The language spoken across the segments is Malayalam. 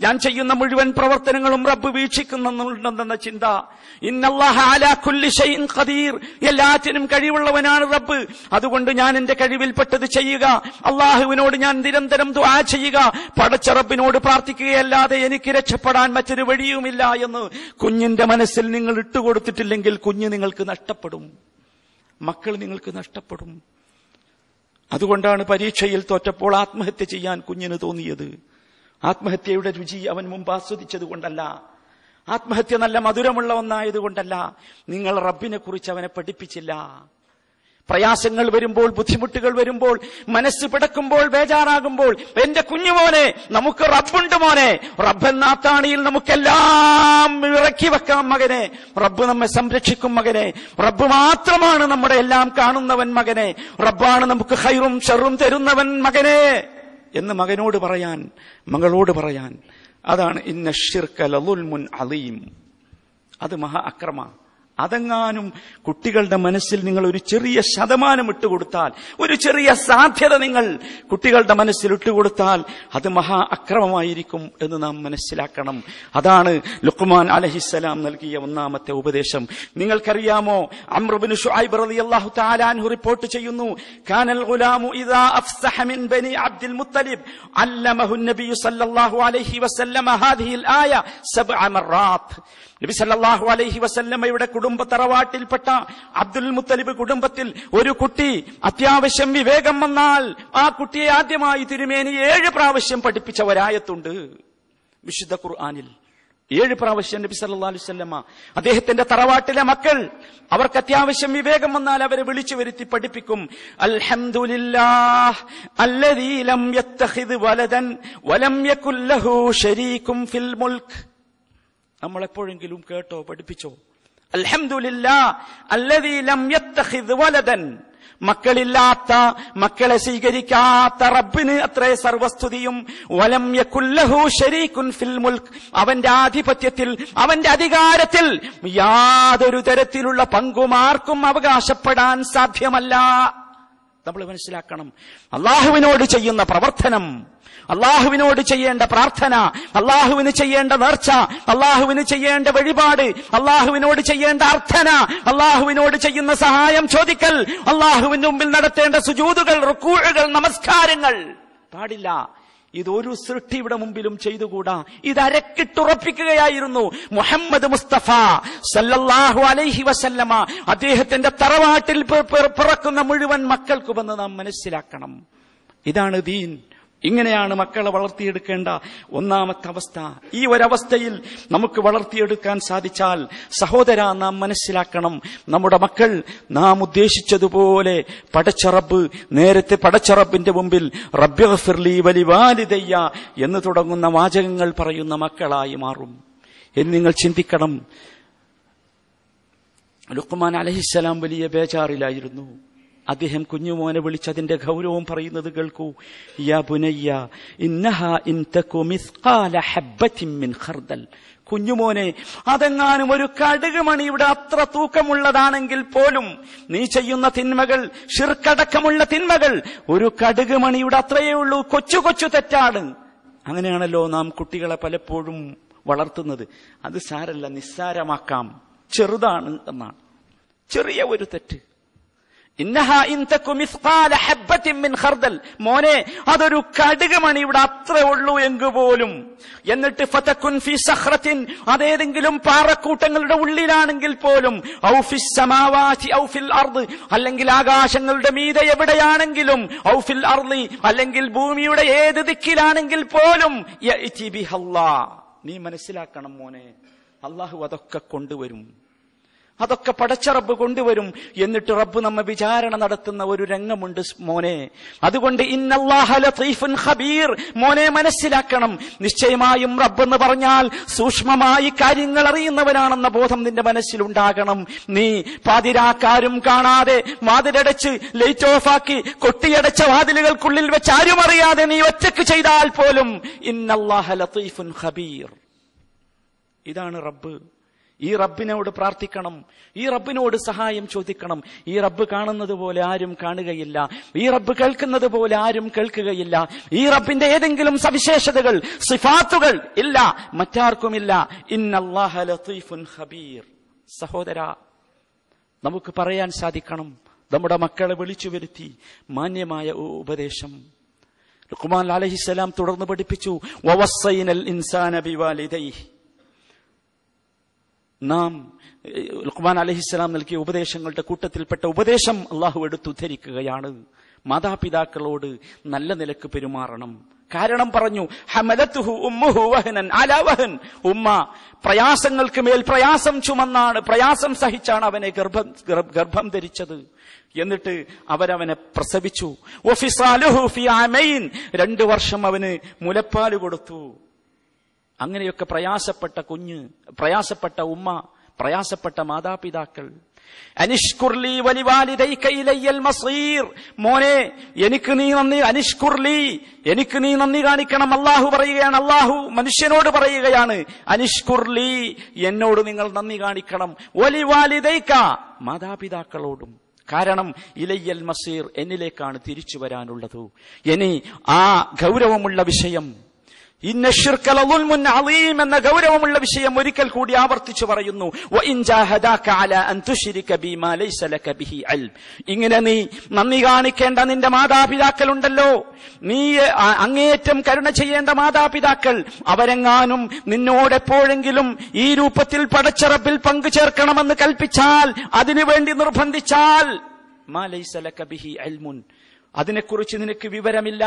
ഞാൻ ചെയ്യുന്ന മുഴുവൻ പ്രവർത്തനങ്ങളും റബ്ബ് വീക്ഷിക്കുന്നുണ്ടെന്ന ചിന്ത. ഖദീർ. എല്ലാറ്റിനും കഴിവുള്ളവനാണ് റബ്ബ്. അതുകൊണ്ട് ഞാൻ എന്റെ കഴിവിൽപ്പെട്ടത് ചെയ്യുക. അള്ളാഹുവിനോട് ഞാൻ നിരന്തരം ദുആ ചെയ്യുക. പടച്ച റബ്ബിനോട് പ്രാർത്ഥിക്കുകയല്ലാതെ എനിക്ക് രക്ഷപ്പെടാൻ മറ്റൊരു വഴിയുമില്ല എന്ന് കുഞ്ഞിന്റെ മനസ്സിൽ നിങ്ങൾ ഇട്ടുകൊടുത്തിട്ടില്ലെങ്കിൽ കുഞ്ഞ് നിങ്ങൾക്ക് നഷ്ടപ്പെടും. മക്കൾ നിങ്ങൾക്ക് നഷ്ടപ്പെടും. അതുകൊണ്ടാണ് പരീക്ഷയിൽ തോറ്റപ്പോൾ ആത്മഹത്യ ചെയ്യാൻ കുഞ്ഞിന് തോന്നിയത്. ആത്മഹത്യയുടെ രുചി അവൻ മുമ്പ് ആസ്വദിച്ചത് കൊണ്ടല്ല ആത്മഹത്യ നല്ല മധുരമുള്ള ഒന്നായതുകൊണ്ടല്ല. നിങ്ങൾ റബ്ബിനെ കുറിച്ച് അവനെ പഠിപ്പിച്ചില്ല. പ്രയാസങ്ങൾ വരുമ്പോൾ ബുദ്ധിമുട്ടുകൾ വരുമ്പോൾ മനസ്സ് പിടക്കുമ്പോൾ ബേജാറാകുമ്പോൾ എന്റെ കുഞ്ഞുമോനെ നമുക്ക് റബ്ബുണ്ട് മോനെ. റബ്ബെന്നാത്താണിയിൽ നമുക്കെല്ലാം ഇറക്കി വെക്കാം മകനെ. റബ്ബ് നമ്മെ സംരക്ഷിക്കും മകനെ. റബ്ബ് മാത്രമാണ് നമ്മുടെ എല്ലാം കാണുന്നവൻ മകനെ. റബ്ബാണ് നമുക്ക് ഹൈറും ഷെറും തരുന്നവൻ മകനെ. എന്ന് മകനോട് പറയാൻ മകളോട് പറയാൻ. അതാണ് ഇന്ന ഷിർക്കലുൽമുൻ അലീം. അത് മഹാ അക്രമ. അതെങ്ങാനും കുട്ടികളുടെ മനസ്സിൽ നിങ്ങൾ ഒരു ചെറിയ ശതമാനം ഇട്ടുകൊടുത്താൽ ഒരു ചെറിയ സാധ്യത നിങ്ങൾ കുട്ടികളുടെ മനസ്സിൽ ഇട്ടുകൊടുത്താൽ അത് മഹാ അക്രമമായിരിക്കും എന്ന് നാം മനസ്സിലാക്കണം. അതാണ് ലുക്മാൻ അലഹിസ്സലാം നൽകിയ ഒന്നാമത്തെ ഉപദേശം. നിങ്ങൾക്കറിയാമോ? അമ്രബിന് ഷുഐബ് റളിയല്ലാഹു തആല അൻഹു റിപ്പോർട്ട് ചെയ്യുന്നു കാനൽ ഗുലാമു ഇദാ അഫ്സഹ മിൻ ബനി അബ്ദുൽ മുത്തലിബ് അല്ലമഹു നബി സല്ലല്ലാഹു അലൈഹി വസല്ലമ ഹാദിഹിൽ ആയ സബ്അ മറാത്ത്. നബി സല്ലല്ലാഹു അലൈഹി വസല്ലമയുടെ കുടുംബ തറവാട്ടിൽപ്പെട്ട അബ്ദുൽ മുത്തലിബ് കുടുംബത്തിൽ ഒരു കുട്ടി അത്യാവശ്യം വിവേകം വന്നാൽ ആ കുട്ടിയെ ആദ്യമായി തിരുമേനി ഏഴ് പ്രാവശ്യം പഠിപ്പിച്ച ഒരായത്തുണ്ട് വിശുദ്ധ ഖുർആാനിൽ ഏഴ് പ്രാവശ്യം നബി സല്ലല്ലാഹു അലൈഹി വസല്ലമ അദ്ദേഹത്തിന്റെ തറവാട്ടിലെ മക്കൾ അവർക്ക് അത്യാവശ്യം വിവേകം വന്നാൽ അവരെ വിളിച്ചു വരുത്തി പഠിപ്പിക്കും. നമ്മളെപ്പോഴെങ്കിലും കേട്ടോ പഠിപ്പിച്ചോ? മക്കളില്ലാത്ത മക്കളെ സ്വീകരിക്കാത്ത റബ്ബിന് അത്ര സർവസ്തുതിയും. വലം യകുല്ലഹു ശരീകുൻ ഫിൽ മുൽക്ക് അവന്റെ ആധിപത്യത്തിൽ അവന്റെ അധികാരത്തിൽ യാതൊരു തരത്തിലുള്ള പങ്കുമാർക്കും അവകാശപ്പെടാൻ സാധ്യമല്ല. നമ്മൾ മനസ്സിലാക്കണം. അള്ളാഹുവിനോട് ചെയ്യുന്ന പ്രവർത്തനം അള്ളാഹുവിനോട് ചെയ്യേണ്ട പ്രാർത്ഥന അള്ളാഹുവിന് ചെയ്യേണ്ട നേർച്ച അള്ളാഹുവിന് ചെയ്യേണ്ട വഴിപാട് അള്ളാഹുവിനോട് ചെയ്യേണ്ട അർത്ഥന അള്ളാഹുവിനോട് ചെയ്യുന്ന സഹായം ചോദിക്കൽ അള്ളാഹുവിന് മുമ്പിൽ നടത്തേണ്ട സുജൂതുകൾ റുക്കൂഴുകൾ നമസ്കാരങ്ങൾ പാടില്ല. ഇതൊരു സൃഷ്ടിയുടെ മുമ്പിലും ചെയ്തുകൂടാ. ഇത് അരക്കിട്ടുറപ്പിക്കുകയായിരുന്നു മുഹമ്മദ് മുസ്തഫ സല്ലല്ലാഹു അലൈഹി വസല്ലമ. അദ്ദേഹത്തിന്റെ തറവാട്ടിൽ പിറക്കുന്ന മുഴുവൻ മക്കൾക്കുമെന്ന് നാം മനസ്സിലാക്കണം. ഇതാണ് ദീൻ. ഇങ്ങനെയാണ് മക്കളെ വളർത്തിയെടുക്കേണ്ട ഒന്നാമത്തെ അവസ്ഥ. ഈ ഒരവസ്ഥയിൽ നമുക്ക് വളർത്തിയെടുക്കാൻ സാധിച്ചാൽ സഹോദര നാം മനസ്സിലാക്കണം. നമ്മുടെ മക്കൾ നാം ഉദ്ദേശിച്ചതുപോലെ പടച്ചറബ് നേരത്തെ പടച്ചറബിന്റെ മുമ്പിൽ റബ്യഫിർലി വലിവാലിതയ്യ എന്ന് തുടങ്ങുന്ന വാചകങ്ങൾ പറയുന്ന മക്കളായി മാറും. എന്ന് നിങ്ങൾ ചിന്തിക്കണം. ലുക്മാൻ അലഹിസ്സലാം വലിയ ബേജാറിലായിരുന്നു. അദ്ദേഹം കുഞ്ഞുമോനെ വിളിച്ചതിന്റെ ഗൗരവം പറയുന്നത് കേൾക്കൂ. യാ ബുനയ്യ ഇന്നഹ മിസ്ഖാല മിൻ ഖർദൽ. കുഞ്ഞുമോനെ അതെങ്ങാനും ഒരു കടുക് മണിയുടെ അത്ര തൂക്കമുള്ളതാണെങ്കിൽ പോലും നീ ചെയ്യുന്ന തിന്മകൾ ഷിർക്കടക്കമുള്ള തിന്മകൾ ഒരു കടുക് മണിയുടെ അത്രയേ ഉള്ളൂ. കൊച്ചു കൊച്ചു തെറ്റാണ്. അങ്ങനെയാണല്ലോ നാം കുട്ടികളെ പലപ്പോഴും വളർത്തുന്നത്. അത് സാരല്ല നിസ്സാരമാക്കാം. ചെറുതാണ് എന്നാണ്. ചെറിയ ഒരു തെറ്റ്. മോനെ അതൊരു കടുകമണി ഇവിടെ അത്ര ഉള്ളൂ എങ്കു പോലും. എന്നിട്ട് ഫതക്കുൻ ഫി സഹ്റത്തിൻ അതേതെങ്കിലും പാറക്കൂട്ടങ്ങളുടെ ഉള്ളിലാണെങ്കിൽ പോലും ഔ സമാവാസി ഔഫിൽ അർദ് അല്ലെങ്കിൽ ആകാശങ്ങളുടെ മീതെ എവിടെയാണെങ്കിലും ഔഫിൽ ഫിൽ അർദി അല്ലെങ്കിൽ ഭൂമിയുടെ ഏത് ദിക്കിലാണെങ്കിൽ പോലും നീ മനസ്സിലാക്കണം മോനെ അള്ളാഹു അതൊക്കെ കൊണ്ടുവരും. അതൊക്കെ പടച്ച റബ്ബ് കൊണ്ടുവരും. എന്നിട്ട് റബ്ബ് നമ്മെ വിചാരണ നടത്തുന്ന ഒരു രംഗമുണ്ട് മോനെ. അതുകൊണ്ട് ഖബീർ. മോനെ മനസ്സിലാക്കണം. നിശ്ചയമായും റബ്ബ് എന്ന് പറഞ്ഞാൽ സൂക്ഷ്മമായി കാര്യങ്ങൾ അറിയുന്നവനാണെന്ന ബോധം നിന്റെ മനസ്സിലുണ്ടാകണം. നീ പാതിരാക്കാരും കാണാതെ വാതിലടച്ച് ലൈറ്റ് ഓഫാക്കി കൊട്ടിയടച്ച വാതിലുകൾക്കുള്ളിൽ വെച്ച് ആരും അറിയാതെ നീ ഒറ്റയ്ക്ക് ചെയ്താൽ പോലും ഇന്നല്ലാഹ ലതീഫുൻ ഖബീർ. ഇതാണ് റബ്ബ്. ഈ റബ്ബിനോട് പ്രാർത്ഥിക്കണം. ഈ റബ്ബിനോട് സഹായം ചോദിക്കണം. ഈ റബ്ബ് കാണുന്നത് പോലെ ആരും കാണുകയില്ല. ഈ റബ്ബ് കേൾക്കുന്നത് പോലെ ആരും കേൾക്കുകയില്ല. ഈ റബ്ബിന്റെ ഏതെങ്കിലും സവിശേഷതകൾ സിഫാത്തുകൾ ഇല്ല. മറ്റാർക്കുമില്ല. ഖബീർ. സഹോദര നമുക്ക് പറയാൻ സാധിക്കണം. നമ്മുടെ മക്കളെ വിളിച്ചു വരുത്തി. മാന്യമായ ഉപദേശം. ലുക്മാൻ അലഹിസലാം തുടർന്ന് പഠിപ്പിച്ചു. ഇൻസാന ബിവാലിദൈഹി. നാം ലുക്മാൻ അലഹിസ്സലാം നൽകിയ ഉപദേശങ്ങളുടെ കൂട്ടത്തിൽപ്പെട്ട ഉപദേശം അള്ളാഹു എടുത്തുദ്ധരിക്കുകയാണ് മാതാപിതാക്കളോട് നല്ല നിലയ്ക്ക് പെരുമാറണം. കാരണം പറഞ്ഞു ഉമ്മ പ്രയാസങ്ങൾക്ക് മേൽ പ്രയാസം ചുമന്നാണ് പ്രയാസം സഹിച്ചാണ് അവനെ ഗർഭം ഗർഭ- ധരിച്ചത്. എന്നിട്ട് അവരവനെ പ്രസവിച്ചു. രണ്ടു വർഷം അവന് മുലപ്പാൽ കൊടുത്തു. അങ്ങനെയൊക്കെ പ്രയാസപ്പെട്ട കുഞ്ഞ് പ്രയാസപ്പെട്ട ഉമ്മ പ്രയാസപ്പെട്ട മാതാപിതാക്കൾ. അനിഷ്കുർലി വലിവാലിദൈക ഇലയ്യൽ മസീർ. മോനെ എനിക്ക് നീ നന്ദി അനിഷ്കുർലി എനിക്ക് നീ നന്ദി കാണിക്കണം. അള്ളാഹു പറയുകയാണ് അള്ളാഹു മനുഷ്യനോട് പറയുകയാണ് അനിഷ്കുർലി എന്നോട് നിങ്ങൾ നന്ദി കാണിക്കണം. വലിവാലിതൈക്ക മാതാപിതാക്കളോടും. കാരണം ഇലയ്യൽ മസീർ എന്നിലേക്കാണ് തിരിച്ചു വരാനുള്ളത്. ഇനി ആ ഗൗരവമുള്ള വിഷയം എന്ന ഗൗരവമുള്ള വിഷയം ഒരിക്കൽ കൂടി ആവർത്തിച്ചു പറയുന്നു. ഇങ്ങനെ നീ നന്ദി കാണിക്കേണ്ട നിന്റെ മാതാപിതാക്കൾ ഉണ്ടല്ലോ നീ അങ്ങേയറ്റം കരുണ ചെയ്യേണ്ട മാതാപിതാക്കൾ അവരെങ്ങാനും നിന്നോട് എപ്പോഴെങ്കിലും ഈ രൂപത്തിൽ പടച്ചറപ്പിൽ പങ്കു ചേർക്കണമെന്ന് കൽപ്പിച്ചാൽ അതിനുവേണ്ടി നിർബന്ധിച്ചാൽ അതിനെക്കുറിച്ച് നിനക്ക് വിവരമില്ല.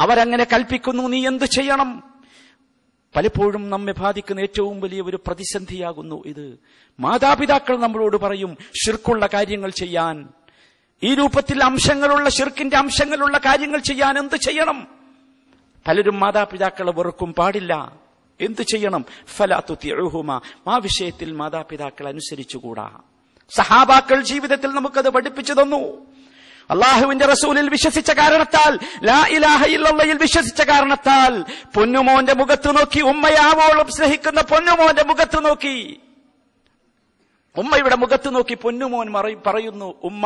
അവരങ്ങനെ കൽപ്പിക്കുന്നു നീ എന്ത് ചെയ്യണം? പലപ്പോഴും നമ്മെ ബാധിക്കുന്ന ഏറ്റവും വലിയ ഒരു പ്രതിസന്ധിയാകുന്നു ഇത്. മാതാപിതാക്കൾ നമ്മളോട് പറയും ഷിർക്കുള്ള കാര്യങ്ങൾ ചെയ്യാൻ. ഈ രൂപത്തിൽ അംശങ്ങളുള്ള ഷിർക്കിന്റെ അംശങ്ങളുള്ള കാര്യങ്ങൾ ചെയ്യാൻ എന്ത് ചെയ്യണം? പലരും മാതാപിതാക്കളെ വെറുക്കും പാടില്ല. എന്തു ചെയ്യണം? ഫലാത്തുത്തിഴുഹുമ ആ വിഷയത്തിൽ മാതാപിതാക്കൾ അനുസരിച്ചുകൂടാ. സഹാബാക്കൾ ജീവിതത്തിൽ നമുക്കത് പഠിപ്പിച്ചു തന്നു. അള്ളാഹുവിന്റെ റസൂലിൽ വിശ്വസിച്ച കാരണത്താൽ ലാ ഇലാഹ വിശ്വസിച്ച കാരണത്താൽ പൊന്നുമോന്റെ മുഖത്ത് നോക്കി ഉമ്മയാവോളം സ്നേഹിക്കുന്ന പൊന്നുമോന്റെ മുഖത്ത് നോക്കി. ഉമ്മയുടെ മുഖത്ത് നോക്കി പൊന്നുമോൻ പറയുന്നു ഉമ്മ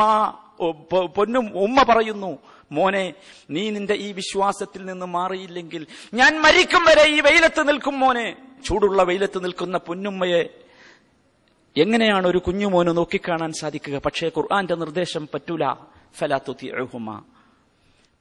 പൊന്നും ഉമ്മ പറയുന്നു മോനെ നീ നിന്റെ ഈ വിശ്വാസത്തിൽ നിന്ന് മാറിയില്ലെങ്കിൽ ഞാൻ മരിക്കും വരെ ഈ വെയിലത്ത് നിൽക്കും മോനെ. ചൂടുള്ള വെയിലത്ത് നിൽക്കുന്ന പൊന്നുമ്മയെ എങ്ങനെയാണ് ഒരു കുഞ്ഞുമോന് നോക്കിക്കാണാൻ സാധിക്കുക? പക്ഷേ ഖുർആന്റെ നിർദ്ദേശം പറ്റൂല. ഫലാത്തുത്തിഅഹുമ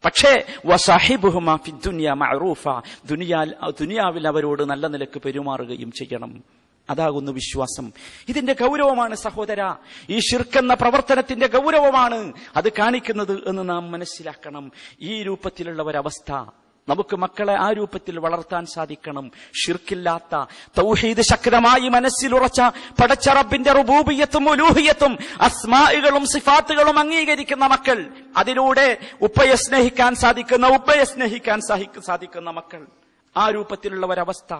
പക്ഷേ വസാഹിബുഹുമ ഫി ദുനിയ മഅറൂഫ. ദുനിയാൽ ദുനിയാവിൽ അവരോട് നല്ല നിലയ്ക്ക് പെരുമാറുകയും ചെയ്യണം. അതാകുന്നു വിശ്വാസം. ഇതിന്റെ ഗൗരവമാണ് സഹോദര. ഈ ഷിർക്കെന്ന പ്രവർത്തനത്തിന്റെ ഗൗരവമാണ് അത് കാണിക്കുന്നത് എന്ന് നാം മനസ്സിലാക്കണം. ഈ രൂപത്തിലുള്ള ഒരവസ്ഥ നമുക്ക് മക്കളെ ആ രൂപത്തിൽ വളർത്താൻ സാധിക്കണം. ഷിർക്കില്ലാത്ത തൗഹീദ് ശക്തമായി മനസ്സിലുറച്ച പടച്ചറബിന്റെ റുബൂബിയത്തും ഉലൂഹിയത്തും അസ്മാഇകളും സിഫാത്തുകളും അംഗീകരിക്കുന്ന മക്കൾ അതിലൂടെ ഉപ്പയെ സ്നേഹിക്കാൻ സാധിക്കുന്ന ഉപ്പയെ സ്നേഹിക്കാൻ സാധിക്കുന്ന മക്കൾ. ആ രൂപത്തിലുള്ള ഒരവസ്ഥ